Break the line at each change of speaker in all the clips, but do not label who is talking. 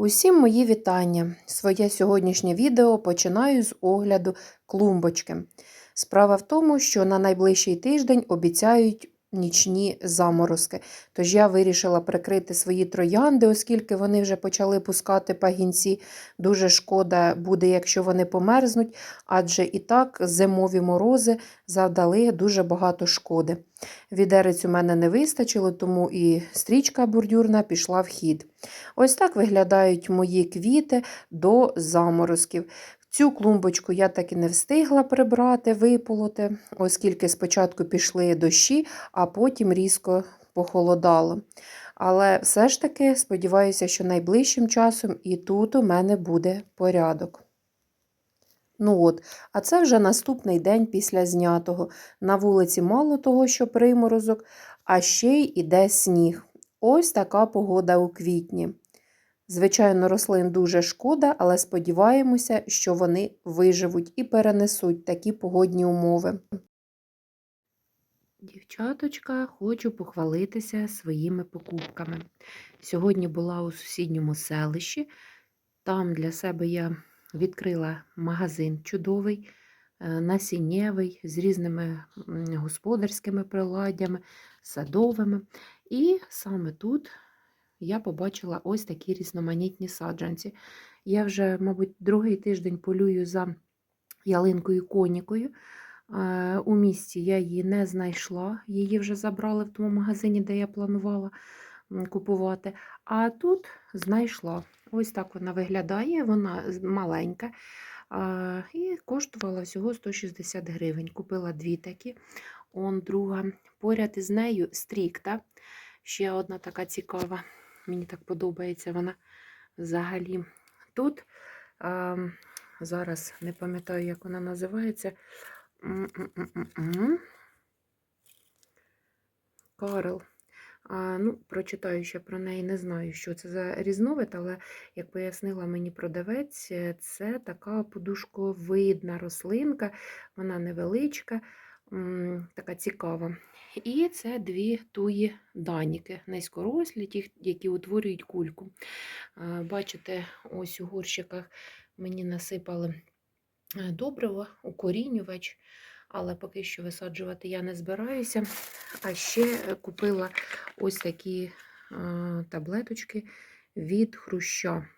Усім мої вітання. Своє сьогоднішнє відео починаю з огляду клумбочки. Справа в тому, що на найближчий тиждень обіцяють нічні заморозки. Тож я вирішила прикрити свої троянди, оскільки вони вже почали пускати пагінці. Дуже шкода буде, якщо вони померзнуть, адже і так зимові морози завдали дуже багато шкоди. Відерець у мене не вистачило, тому і стрічка бордюрна пішла в хід. Ось так виглядають мої квіти до заморозків. Цю клумбочку я так і не встигла прибрати, виполоти, оскільки спочатку пішли дощі, а потім різко похолодало. Але все ж таки сподіваюся, що найближчим часом і тут у мене буде порядок. Ну от, а це вже наступний день після знятого. На вулиці мало того, що приморозок, а ще й іде сніг. Ось така погода у квітні. Звичайно, рослин дуже шкода, але сподіваємося, що вони виживуть і перенесуть такі погодні умови. Дівчаточка, хочу похвалитися своїми покупками. Сьогодні була у сусідньому селищі. Там для себе я відкрила магазин чудовий, е, насіннєвий, з різними господарськими приладдями, садовими. І саме тут я побачила ось такі різноманітні саджанці. Я вже, мабуть, другий тиждень полюю за ялинкою конікою. Е, У місті я її не знайшла, її вже забрали в тому магазині, де я планувала купувати. А тут знайшла. Ось так вона виглядає, вона маленька. І коштувала всього 160 гривень. Купила дві такі. Он друга. Поряд із нею стрікта. Ще одна така цікава. Мені так подобається вона взагалі. Тут а, зараз не пам'ятаю, як вона називається. Карл. А, ну, прочитаю ще про неї, не знаю, що це за різновид, але, як пояснила мені продавець, е, це така подушковидна рослинка, вона невеличка, така цікава. І це дві туї даніки, низькорослі, ті, які утворюють кульку. Бачите, ось у горщиках мені насипали е, добриво, укорінювач, але поки що висаджувати я не збираюся. А ще е, купила ось такі е, таблеточки від хруща.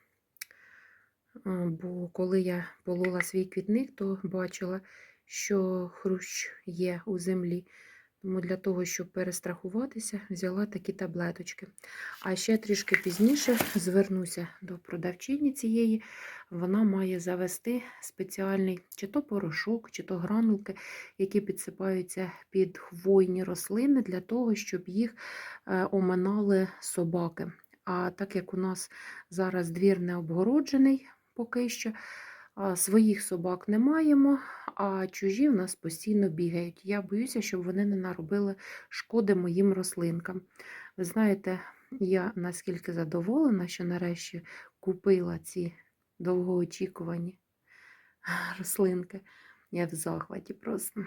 Бо коли я полола свій квітник, то бачила, що хрущ є у землі. Тому для того, щоб перестрахуватися, взяла такі таблеточки. А ще трішки пізніше звернуся до продавчині цієї. Вона має завести спеціальний чи то порошок, чи то гранулки, які підсипаються під хвойні рослини для того, щоб їх е, оминали собаки. А так як у нас зараз двір не обгороджений поки що, своїх собак не маємо, а чужі в нас постійно бігають. Я боюся, щоб вони не наробили шкоди моїм рослинкам. Ви знаєте, я наскільки задоволена, що нарешті купила ці довгоочікувані рослинки. Я в захваті просто.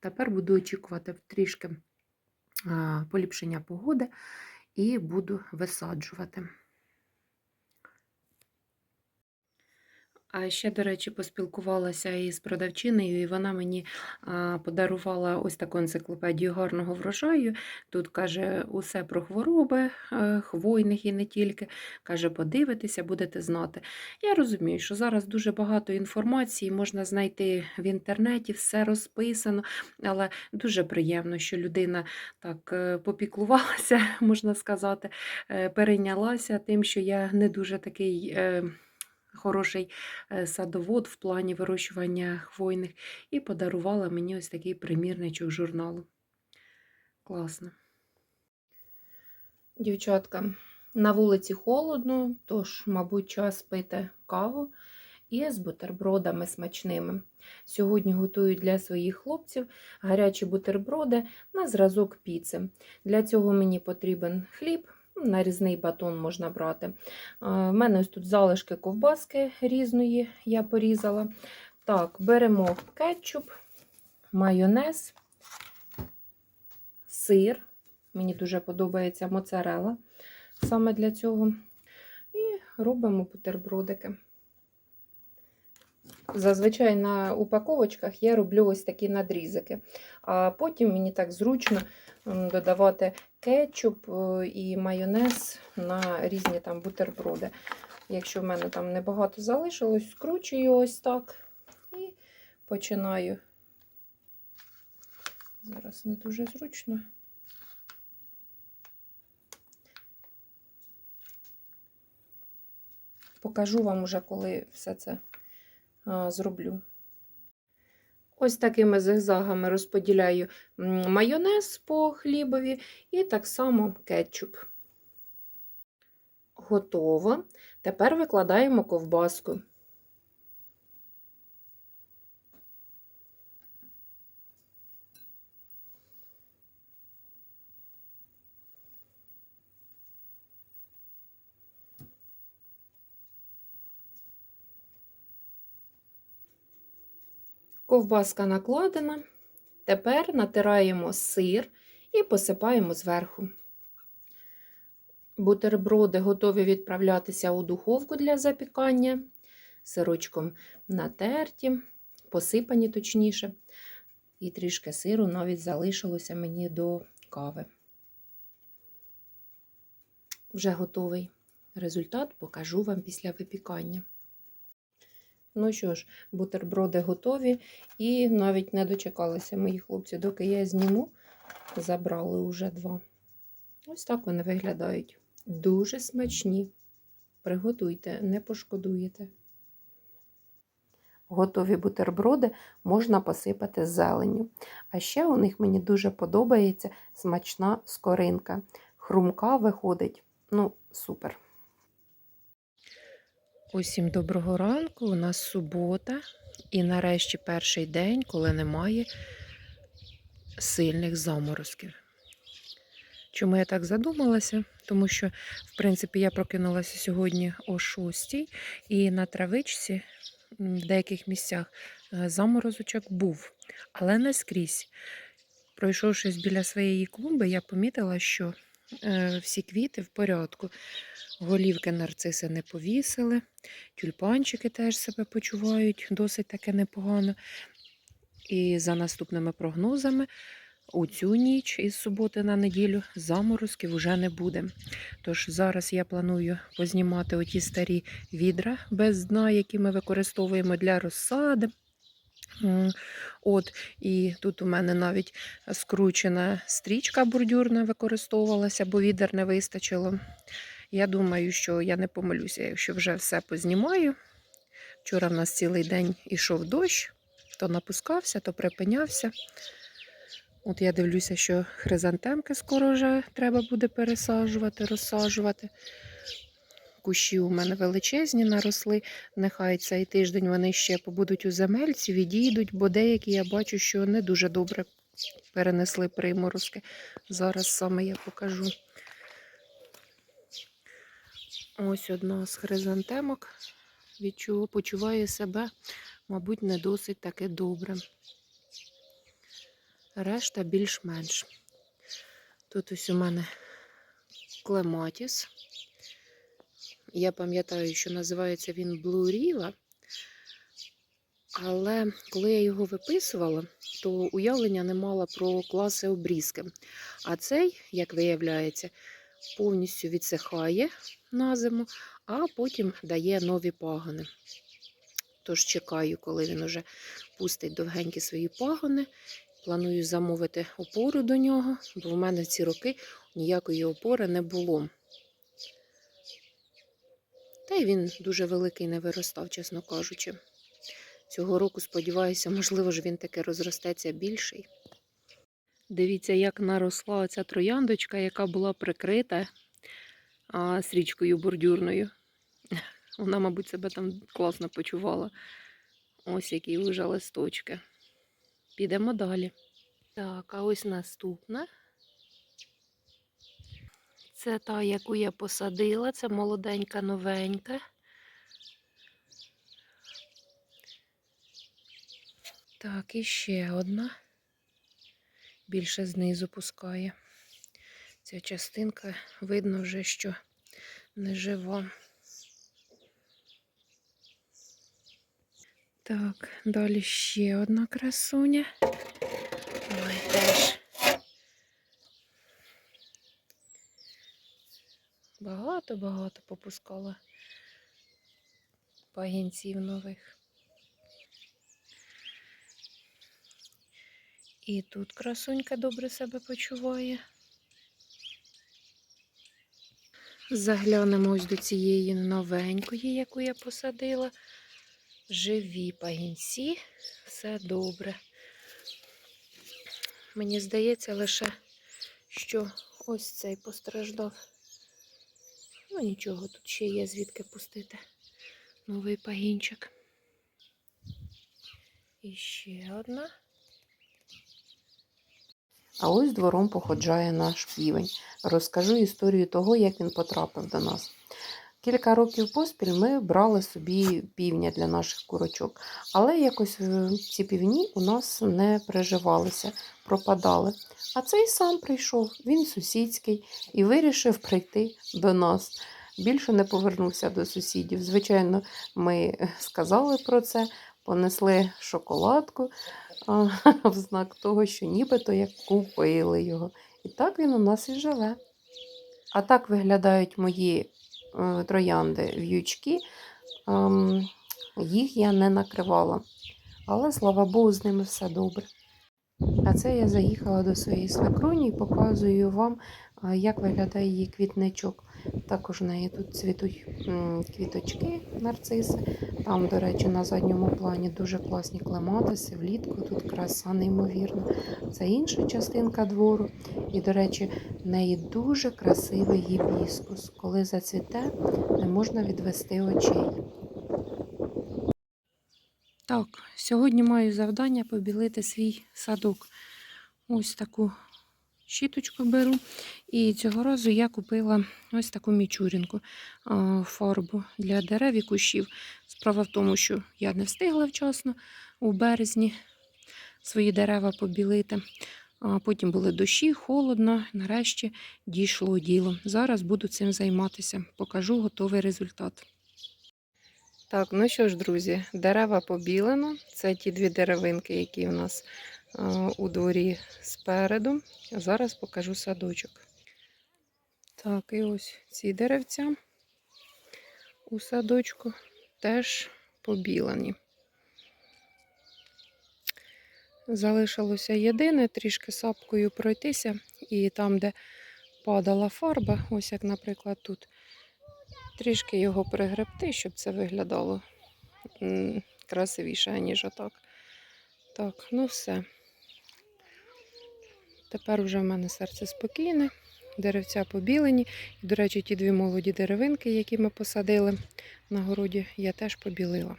Тепер буду очікувати трішки поліпшення погоди і буду висаджувати. А ще, до речі, поспілкувалася із продавчиною, і вона мені подарувала ось таку енциклопедію гарного врожаю. Тут каже усе про хвороби е, хвойних і не тільки. Каже, подивитися, будете знати. Я розумію, що зараз дуже багато інформації можна знайти в інтернеті, все розписано, але дуже приємно, що людина так е, попіклувалася, можна сказати, е, перейнялася тим, що я не дуже такий. Хороший е, садовод в плані вирощування хвойних і подарувала мені ось такий примірничок журналу. Класно. Дівчатка, на вулиці холодно, тож, мабуть, час пити каву і з бутербродами смачними. Сьогодні готую для своїх хлопців гарячі бутерброди на зразок піци. Для цього мені потрібен хліб, нарізний батон можна брати. В мене ось тут залишки ковбаски різної я порізала. Так, беремо кетчуп, майонез, сир. Мені дуже подобається моцарела саме для цього. І робимо бутербродики. Зазвичай на упаковочках я роблю ось такі надрізики. А потім мені так зручно додавати кетчуп е, і майонез на різні там бутерброди. Якщо в мене там небагато залишилось, скручую ось так і починаю. Зараз не дуже зручно. Покажу вам уже, коли все це зроблю. Ось такими зигзагами розподіляю майонез по хлібові і так само кетчуп. Готово. Тепер викладаємо ковбаску. Ковбаска накладена. Тепер натираємо сир і посипаємо зверху. Бутерброди готові відправлятися у духовку для запікання. Сирочком натерті, посипані точніше. І трішки сиру навіть залишилося мені до кави. Вже готовий результат покажу вам після випікання. Ну що ж, бутерброди готові і навіть не дочекалися мої хлопці, доки я зніму, забрали уже два. Ось так вони виглядають. Дуже смачні. Приготуйте, не пошкодуєте. Готові бутерброди можна посипати зеленню. А ще у них мені дуже подобається смачна скоринка. Хрумка виходить. Ну, супер. Усім доброго ранку. У нас субота, і нарешті перший день, коли немає сильних заморозків. Чому я так задумалася? Тому що, в принципі, я прокинулася сьогодні о 6 і на травичці в деяких місцях е, заморозочок був, але не скрізь. Пройшовшись біля своєї клумби, я помітила, що всі квіти в порядку. Голівки нарциси не повісили, тюльпанчики теж себе почувають досить таки непогано. І за наступними прогнозами, у цю ніч із суботи на неділю заморозків вже не буде. Тож зараз я планую познімати оті старі відра без дна, які ми використовуємо для розсади. От, і тут у мене навіть скручена стрічка бордюрна використовувалася, бо відер не вистачило. Я думаю, що я не помилюся, якщо вже все познімаю. Вчора в нас цілий день ішов дощ, то напускався, то припинявся. От я дивлюся, що хризантемки скоро вже треба буде пересаджувати, розсаджувати. Кущі у мене величезні наросли. Нехай цей тиждень вони ще побудуть у земельці, відійдуть, бо деякі я бачу, що не дуже добре перенесли приморозки. Зараз саме я покажу. Ось одна з хризантемок. Від чого почуває себе, мабуть, не досить таки добре. Решта більш-менш. Тут ось у мене клематіс. Я пам'ятаю, що називається він Блуріла. Але коли я його виписувала, то уявлення не мала про класи обрізки. А цей, як виявляється, повністю відсихає на зиму, а потім дає нові пагони. Тож чекаю, коли він уже пустить довгенькі свої пагони. Планую замовити опору до нього, бо в мене ці роки ніякої опори не було. Та й він дуже великий не виростав, чесно кажучи. Цього року, сподіваюся, можливо ж він таки розростеться більший. Дивіться, як наросла оця трояндочка, яка була прикрита а, стрічкою бордюрною. Вона, мабуть, себе там класно почувала. Ось які вже листочки. Підемо далі. Так, а ось наступна. Це та, яку я посадила, це молоденька новенька. Так, і ще одна. Більше знизу пускає. Ця частинка видно вже, що не жива. Так, далі ще одна красуня. Ой, теж. Багато-багато попускала пагінців нових. І тут красунька добре себе почуває. Заглянемо ось до цієї новенької, яку я посадила. Живі пагінці, все добре. Мені здається лише, що ось цей постраждав. Ну нічого, тут ще є звідки пустити новий пагінчик. І ще одна.
А ось двором походжає наш півень. Розкажу історію того, як він потрапив до нас. Кілька років поспіль ми брали собі півня для наших курочок, але якось е, ці півні у нас не приживалися, пропадали. А цей сам прийшов, він сусідський, і вирішив прийти до нас. Більше не повернувся до сусідів. Звичайно, ми сказали про це, понесли шоколадку в знак того, що нібито як купили його. І так він у нас і живе. А так виглядають мої е, троянди в'ючки. Ем, їх я не накривала. Але слава Богу, з ними все добре. А це я заїхала до своєї свекруні і показую вам, як виглядає її квітничок. Також в неї тут цвітуть квіточки, нарциси. Там, до речі, на задньому плані дуже класні клематиси, влітку тут краса неймовірна. Це інша частинка двору. І, до речі, в неї дуже красивий гібіскус. Коли зацвіте, не можна відвести очей.
Так, сьогодні маю завдання побілити свій садок. Ось таку щіточку беру. І цього разу я купила ось таку мічурінку фарбу для дерев і кущів. Справа в тому, що я не встигла вчасно у березні свої дерева побілити. Потім були дощі, холодно. Нарешті дійшло діло. Зараз буду цим займатися. Покажу готовий результат. Так, ну що ж, друзі, дерева побілено. Це ті дві деревинки, які у нас у дворі спереду. Зараз покажу садочок. Так, і ось ці деревця у садочку теж побілені. Залишилося єдине трішки сапкою пройтися, і там, де падала фарба, ось як, наприклад, тут, трішки його пригребти, щоб це виглядало красивіше, ніж отак. Так, ну все. Тепер вже в мене серце спокійне, деревця побілені. І, до речі, ті дві молоді деревинки, які ми посадили на городі, я теж побілила.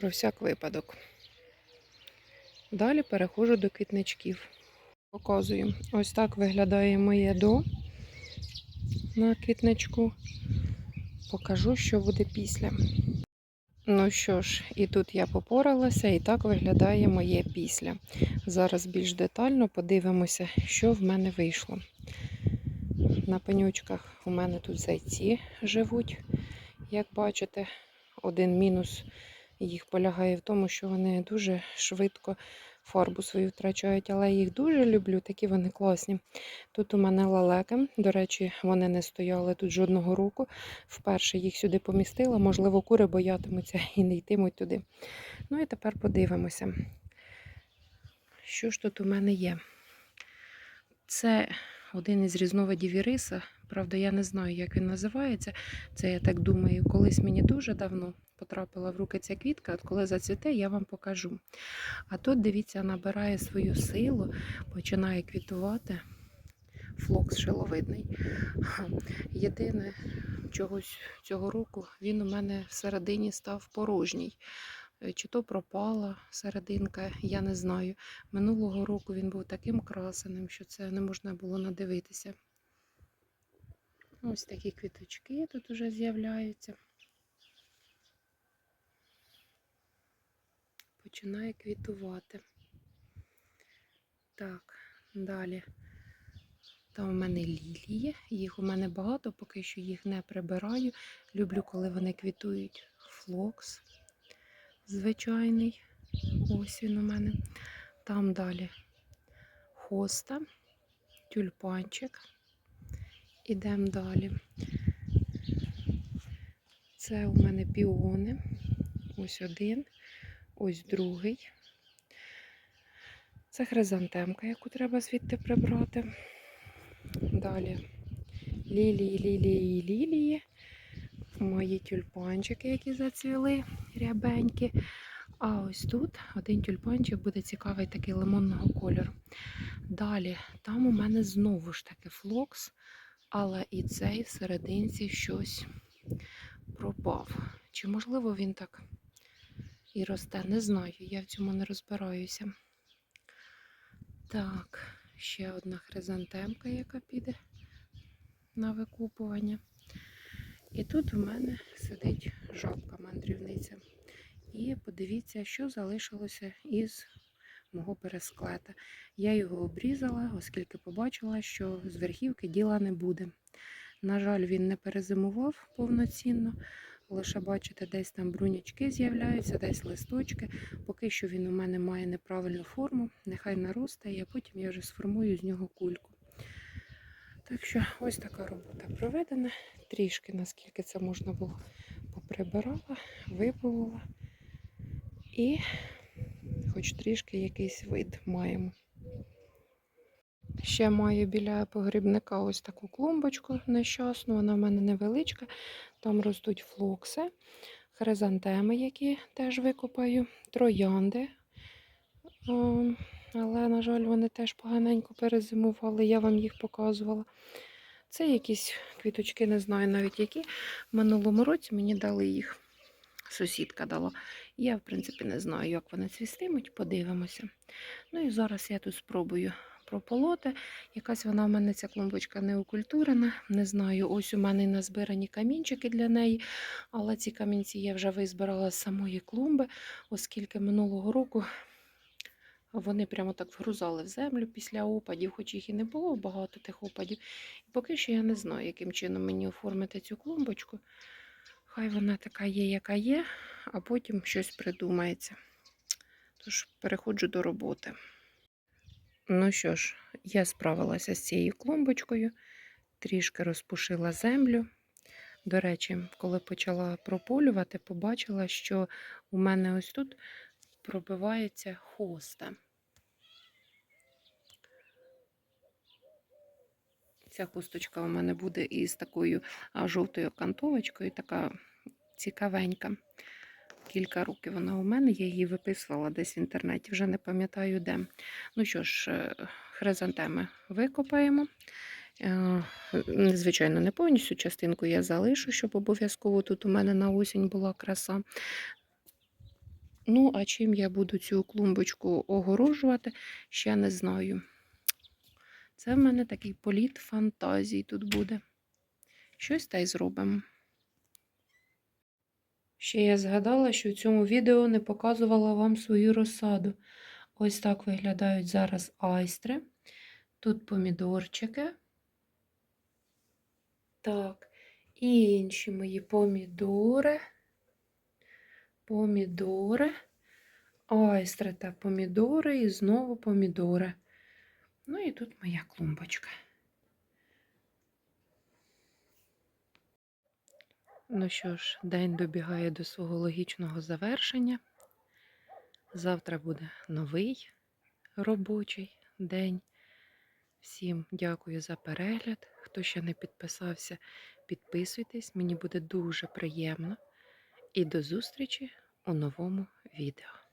Про всяк випадок. Далі переходжу до квітничків. Показую. Ось так виглядає моє до на квітничку. Покажу, що буде після. Ну що ж, і тут я попоралася, і так виглядає моє після. Зараз більш детально подивимося, що в мене вийшло. На пенючках у мене тут зайці живуть, як бачите. Один мінус їх полягає в тому, що вони дуже швидко фарбу свою втрачають, але їх дуже люблю, такі вони класні. Тут у мене лалеки, до речі, вони не стояли тут жодного року. Вперше їх сюди помістила, можливо, кури боятимуться і не йтимуть туди. Ну і тепер подивимося, що ж тут у мене є. Це один із різновидів іриса. Правда, я не знаю, як він називається. Це, я так думаю, колись мені дуже давно потрапила в руки ця квітка, от коли зацвіте, я вам покажу. А тут, дивіться, набирає свою силу, починає квітувати. Флокс шиловидний. Єдине, чогось цього року він у мене всередині став порожній. Е, Чи то пропала серединка, я не знаю. Минулого року він був таким красеним, що це не можна було надивитися. Ось такі квіточки тут уже з'являються. Починає квітувати. Так, далі. Там у мене лілії, їх у мене багато, поки що їх не прибираю. Люблю, коли вони квітують флокс. звичайний. Ось він у мене. Там далі хоста, тюльпанчик. Ідемо далі. Це у мене піони. Ось один, ось другий. Це хризантемка, яку треба звідти прибрати. Далі лілії, лілії, лілії. Мої тюльпанчики, які зацвіли, рябенькі. А ось тут один тюльпанчик буде цікавий такий лимонного кольору. Далі, там у мене знову ж таки флокс, але і цей в серединці щось пропав. Чи можливо він так і росте? Не знаю, я в цьому не розбираюся. Так, ще одна хризантемка, яка піде на викупування. І тут у мене сидить жабка мандрівниця. І подивіться, що залишилося із мого пересклета. Я його обрізала, оскільки побачила, що з верхівки діла не буде. На жаль, він не перезимував повноцінно. Лише бачите, десь там брунячки з'являються, десь листочки. Поки що він у мене має неправильну форму, нехай наростає, а потім я вже сформую з нього кульку. Так що ось така робота проведена. Трішки, наскільки це можна було, поприбирала, виполола. І хоч трішки якийсь вид маємо. Ще маю біля погрібника ось таку клумбочку нещасну, вона в мене невеличка. Там ростуть флокси, хризантеми, які теж викопаю, троянди. Але, на жаль, вони теж поганенько перезимували, я вам їх показувала. Це якісь квіточки, не знаю навіть які. В минулому році мені дали їх. Сусідка дала. Я, в принципі, не знаю, як вони цвістимуть, подивимося. Ну і зараз я тут спробую прополоти. Якась вона в мене ця клумбочка не окультурена. Не знаю, ось у мене назбирані камінчики для неї, але ці камінці я вже визбирала з самої клумби, оскільки минулого року вони прямо так вгрузали в землю після опадів, хоч їх і не було багато тих опадів. І поки що я не знаю, яким чином мені оформити цю клумбочку. Хай вона така є, яка є, а потім щось придумається. Тож переходжу до роботи. Ну що ж, я справилася з цією клумбочкою, трішки розпушила землю. До речі, коли почала прополювати, побачила, що у мене ось тут пробивається хоста. Ця хусточка у мене буде із такою жовтою кантовочкою, така цікавенька. Кілька років вона у мене, я її виписувала десь в інтернеті, вже не пам'ятаю де. Ну що ж, е, хризантеми викопаємо. Е, Звичайно, не повністю частинку я залишу, щоб обов'язково тут у мене на осінь була краса. Ну, а чим я буду цю клумбочку огорожувати, ще не знаю. Це в мене такий політ фантазій тут буде. Щось та й зробимо. Ще я згадала, що в цьому відео не показувала вам свою розсаду. Ось так виглядають зараз айстри. Тут помідорчики. Так, і інші мої помідори. Помідори. Айстри та помідори, і знову помідори. Ну і тут моя клумбочка. Ну що ж, день добігає до свого логічного завершення. Завтра буде новий робочий день. Всім дякую за перегляд. Хто ще не підписався, підписуйтесь, мені буде дуже приємно. І до зустрічі у новому відео.